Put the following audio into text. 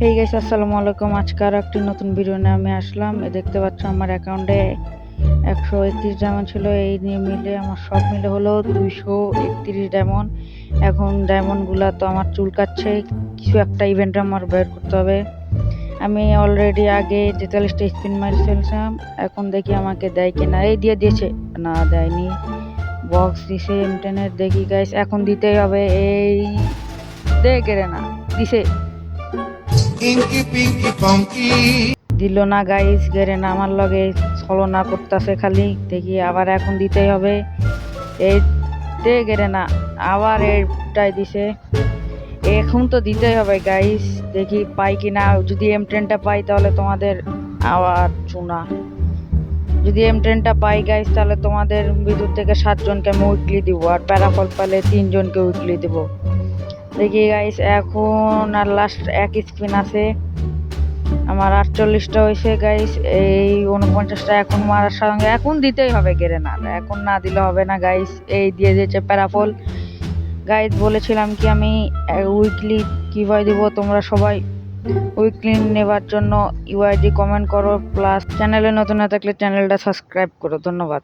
Hey guys আসসালামু আলাইকুম আজকে আর একটি নতুন ভিডিও নিয়ে আমি আসলাম। দেখতে পাচ্ছ আমার অ্যাকাউন্টে একশো একত্রিশ ডায়মন্ড ছিল। এই নিয়ে মিলে আমার সব মিলে হলো দুইশো একত্রিশ ডায়মন্ড এখন ডায়মন্ডগুলো তো আমার চুলকাচ্ছে। কিছু একটা ইভেন্ট আমার বের করতে হবে। আমি অলরেডি আগে তেতাল্লিশটা স্পিন মারি ফেলছিলাম। এখন দেখি আমাকে দেয় কিনা। এই দিয়ে দিয়েছে। না, দেয়নি। বক্স দিছে টেনের দেখি গাইস এখন দিতেই হবে। এই দে গেরে না। দিছে। Inky Pinky, Funky. দিল না গাইস গেরে আমার লগে ছলনা করতেছে খালি। দেখি আবার এখন দিতেই হবে। এই দে গেরে না, আবার এটাই দিছে। এখন তো দিতেই হবে গাইস দেখি পাই কি না যদি এম ট্রেনটা পাই তাহলে তোমাদের আবার চুনা। যদি এম ট্রেনটা পাই গাইস তাহলে তোমাদের ভিতর থেকে সাতজনকে আমি উইকলি দিব, আর প্যারাফল পালে তিনজনকে উইকলি দিব। দেখি গাইস এখন আর লাস্ট এক স্পিন আছে। আমার আটচল্লিশটা হয়েছে গাইস এই উনপঞ্চাশটা এখন মারার সঙ্গে এখন দিতেই হবে গেরে না, এখন না দিলে হবে না গাইস এই দিয়ে দিয়েছে প্যারাফল। গাইস বলেছিলাম কি আমি উইকলি কীভাবে দিব তোমরা সবাই। উইকলি নেবার জন্য ইউআইডি কমেন্ট করো প্লাস চ্যানেলে নতুন না থাকলে চ্যানেলটা সাবস্ক্রাইব করো, ধন্যবাদ।